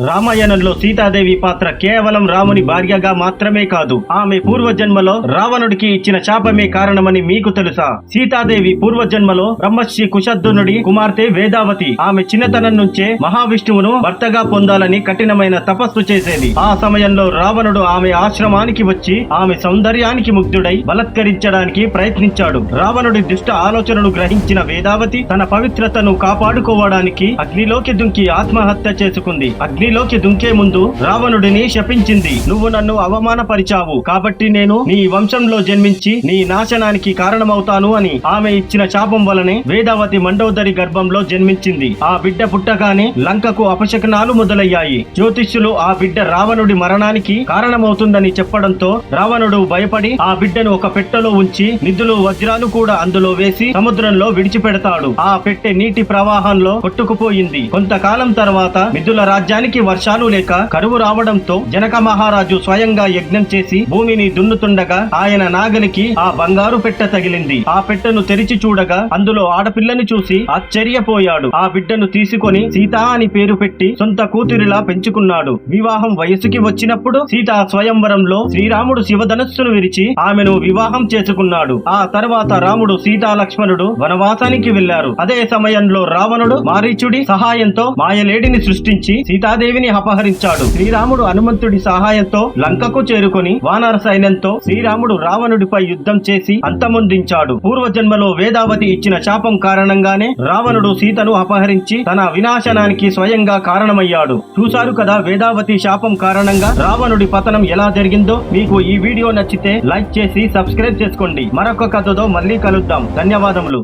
రామాయణంలో సీతాదేవి పాత్ర కేవలం రాముని భార్యగా మాత్రమే కాదు ఆమె పూర్వజన్మలో రావణుడికి ఇచ్చిన శాపమే కారణమని మీకు తెలుసా? సీతాదేవి పూర్వజన్మలో బ్రహ్మశ్రీ కుశద్దునుడి కుమార్తె వేదావతి ఆమె చిన్నతనం నుంచే మహావిష్ణువును భర్తగా పొందాలని కఠినమైన తపస్సు చేసేది. ఆ సమయంలో రావణుడు ఆమె ఆశ్రమానికి వచ్చి ఆమె సౌందర్యానికి ముగ్ధుడై బలత్కరించడానికి ప్రయత్నించాడు. రావణుడి దుష్ట ఆలోచనను గ్రహించిన వేదావతి తన పవిత్రతను కాపాడుకోవడానికి అగ్నిలోకి దుంకి ఆత్మహత్య చేసుకుంది. అగ్ని అగ్నిలోకి దుంకే ముందు రావణుడిని శపించింది. నువ్వు నన్ను అవమానపరిచావు. కాబట్టి నేను నీ వంశంలో జన్మించి నీ నాశనానికి కారణమవుతాను అని ఆమె ఇచ్చిన శాపం వలనే వేదావతి మండోదరి గర్భంలో జన్మించింది. ఆ బిడ్డ పుట్టగానే లంకకు అపశకనాలు మొదలయ్యాయి. జ్యోతిష్యులు ఆ బిడ్డ రావణుడి మరణానికి కారణమవుతుందని చెప్పడంతో రావణుడు భయపడి ఆ బిడ్డను ఒక పెట్టెలో ఉంచి నిధులు వజ్రాలు కూడా అందులో వేసి సముద్రంలో విడిచిపెడతాడు. ఆ పెట్టె నీటి ప్రవాహంలో కొట్టుకుపోయింది. కొంతకాలం తర్వాత మిథుల రాజ్యానికి వర్షాలు లేక కరువు రావడంతో జనక మహారాజు స్వయంగా యజ్ఞం చేసి భూమిని దున్నుతుండగా ఆయన నాగలికి ఆ బంగారు పెట్టె తగిలింది. ఆ పెట్టెను తెరిచి చూడగా అందులో ఆడపిల్లని చూసి ఆశ్చర్యపోయాడు. ఆ బిడ్డను తీసుకొని సీత అని పేరు పెట్టి సొంత కూతురిలా పెంచుకున్నాడు. వివాహం వయసుకి వచ్చినప్పుడు సీత స్వయంవరంలో శ్రీరాముడు శివధనస్సును విరిచి ఆమెను వివాహం చేసుకున్నాడు. ఆ తర్వాత రాముడు సీతా లక్ష్మణుడు వనవాసానికి వెళ్ళారు అదే సమయంలో రావణుడు మారీచుడి సహాయంతో మాయలేడిని సృష్టించి సీతాదేవిని అపహరించాడు. శ్రీరాముడు హనుమంతుడి సహాయంతో లంకకు చేరుకొని వానర సైన్యంతో శ్రీరాముడు రావణుడిపై యుద్ధం చేసి అంతమొందించాడు. పూర్వజన్మలో వేదావతి ఇచ్చిన శాపం కారణంగానే రావణుడు సీతను అపహరించి తన వినాశనానికి స్వయంగా కారణమయ్యాడు. చూశారు కదా వేదావతి శాపం కారణంగా రావణుడి పతనం ఎలా జరిగిందో? మీకు ఈ వీడియో నచ్చితే లైక్ చేసి సబ్స్క్రైబ్ చేసుకోండి. మరొక కథతో మళ్ళీ కలుద్దాం. ధన్యవాదములు.